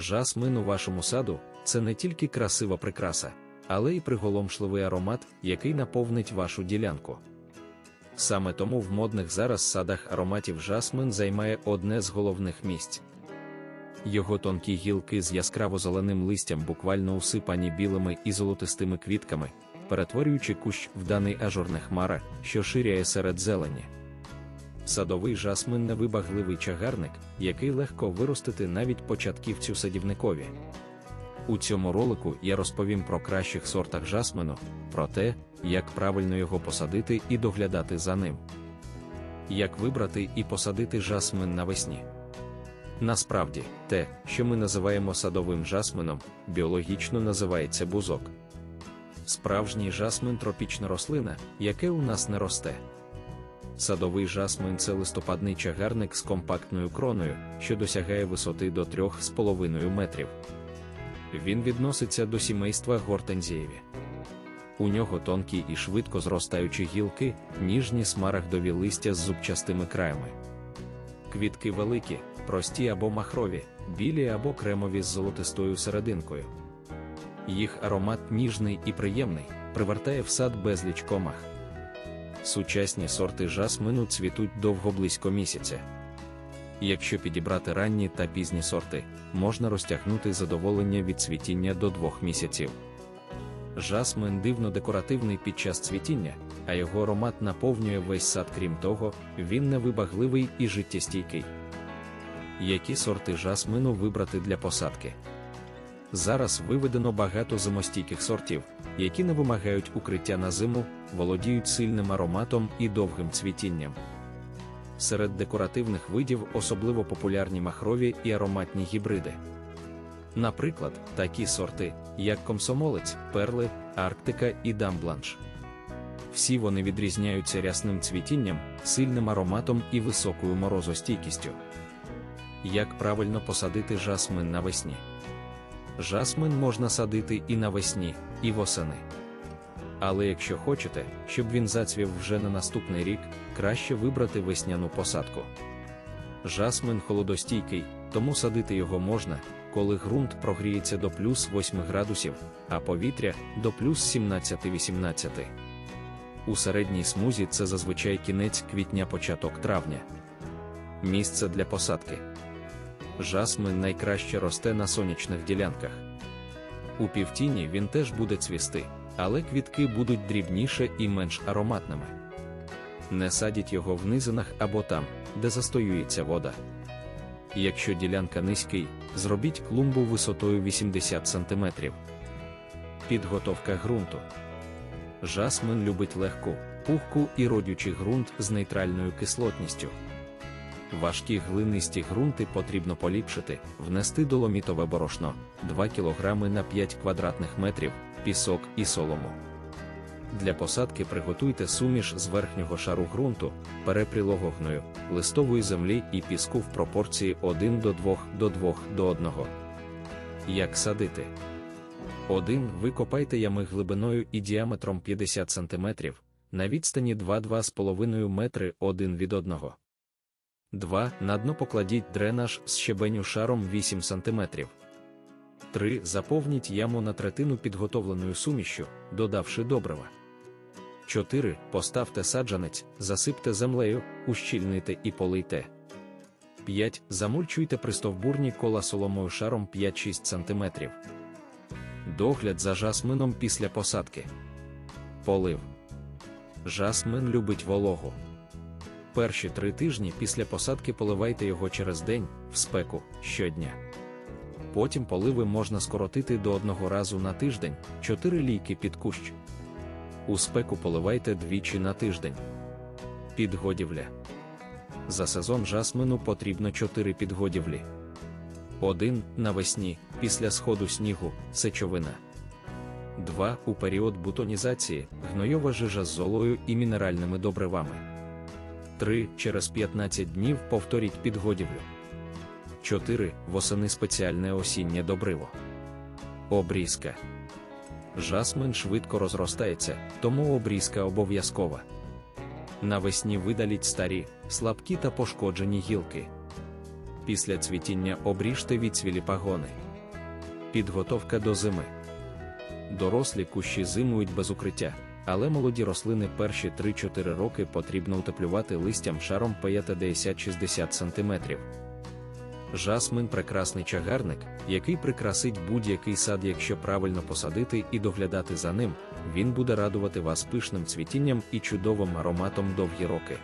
Жасмин у вашому саду це не тільки красива прикраса, але й приголомшливий аромат, який наповнить вашу ділянку. Саме тому в модних зараз садах ароматів жасмин займає одне з головних місць. Його тонкі гілки з яскраво зеленим листям буквально усипані білими і золотистими квітками, перетворюючи кущ в даний ажурне хмара, що ширяє серед зелені. Садовий жасмин невибагливий чагарник, який легко виростити навіть початківцю садівникові. У цьому ролику я розповім про кращих сортах жасмину, про те, як правильно його посадити і доглядати за ним. Як вибрати і посадити жасмин навесні. Насправді, те, що ми називаємо садовим жасмином, біологічно називається бузок. Справжній жасмин тропічна рослина, яке у нас не росте. Садовий жасмин це листопадний чагарник з компактною кроною, що досягає висоти до 3,5 метрів. Він відноситься до сімейства гортензієві. У нього тонкі і швидко зростаючі гілки, ніжні смарагдові листя з зубчастими краями. Квітки великі, прості або махрові, білі або кремові з золотистою серединкою. Їх аромат ніжний і приємний, привертає в сад безліч комах. Сучасні сорти жасмину цвітуть довго близько місяця. Якщо підібрати ранні та пізні сорти, можна розтягнути задоволення від цвітіння до двох місяців. Жасмин дивно декоративний під час цвітіння, а його аромат наповнює весь сад, крім того, він невибагливий і життєстійкий. Які сорти жасмину вибрати для посадки? Зараз виведено багато зимостійких сортів, які не вимагають укриття на зиму, володіють сильним ароматом і довгим цвітінням. Серед декоративних видів особливо популярні махрові і ароматні гібриди. Наприклад, такі сорти, як комсомолець, перли, Арктика і дамбланш. Всі вони відрізняються рясним цвітінням, сильним ароматом і високою морозостійкістю. Як правильно посадити жасмин навесні? Жасмин можна садити і навесні, і восени. Але якщо хочете, щоб він зацвів вже на наступний рік, краще вибрати весняну посадку. Жасмин холодостійкий, тому садити його можна, коли ґрунт прогріється до плюс 8 градусів, а повітря до плюс 17-18. У середній смузі це зазвичай кінець квітня-початок травня. Місце для посадки. Жасмин найкраще росте на сонячних ділянках. У півтіні він теж буде цвісти, але квітки будуть дрібніше і менш ароматними. Не садіть його в низинах або там, де застоюється вода. Якщо ділянка низький, зробіть клумбу висотою 80 см. Підготовка ґрунту. Жасмин любить легку, пухку і родючий ґрунт з нейтральною кислотністю. Важкі глинисті ґрунти потрібно поліпшити, внести доломітове борошно 2 кг на 5 квадратних метрів, пісок і солому. Для посадки приготуйте суміш з верхнього шару ґрунту, перепрілого листової землі і піску в пропорції 1 до 2 до 2 до 1. Як садити? 1. Ви копайте ями глибиною і діаметром 50 см, на відстані 2-2,5 метри один від одного. 2. На дно покладіть дренаж з щебеню шаром 8 см. 3. Заповніть яму на третину підготовленою сумішю, додавши добрива. 4. Поставте саджанець, засипте землею, ущільните і полийте. 5. Замульчуйте пристовбурні кола соломою шаром 5-6 см. Догляд за жасмином після посадки. Полив. Жасмин любить вологу. Перші три тижні після посадки поливайте його через день, в спеку, щодня. Потім поливи можна скоротити до одного разу на тиждень, 4 лійки під кущ. У спеку поливайте двічі на тиждень. Підгодівля. За сезон жасмину потрібно 4 підгодівлі. 1. Навесні, після сходу снігу, сечовина. 2. У період бутонізації, гнойова жижа з золою і мінеральними добривами. 3. Через 15 днів повторіть підгодівлю. 4. Восени спеціальне осіннє добриво. Обрізка. Жасмин швидко розростається, тому обрізка обов'язкова. Навесні видаліть старі, слабкі та пошкоджені гілки. Після цвітіння обріжте відцвілі пагони. Підготовка до зими. Дорослі кущі зимують без укриття, але молоді рослини перші 3-4 роки потрібно утеплювати листям шаром 50-60 см. Жасмин прекрасний чагарник, який прикрасить будь-який сад, якщо правильно посадити і доглядати за ним, він буде радувати вас пишним цвітінням і чудовим ароматом довгі роки.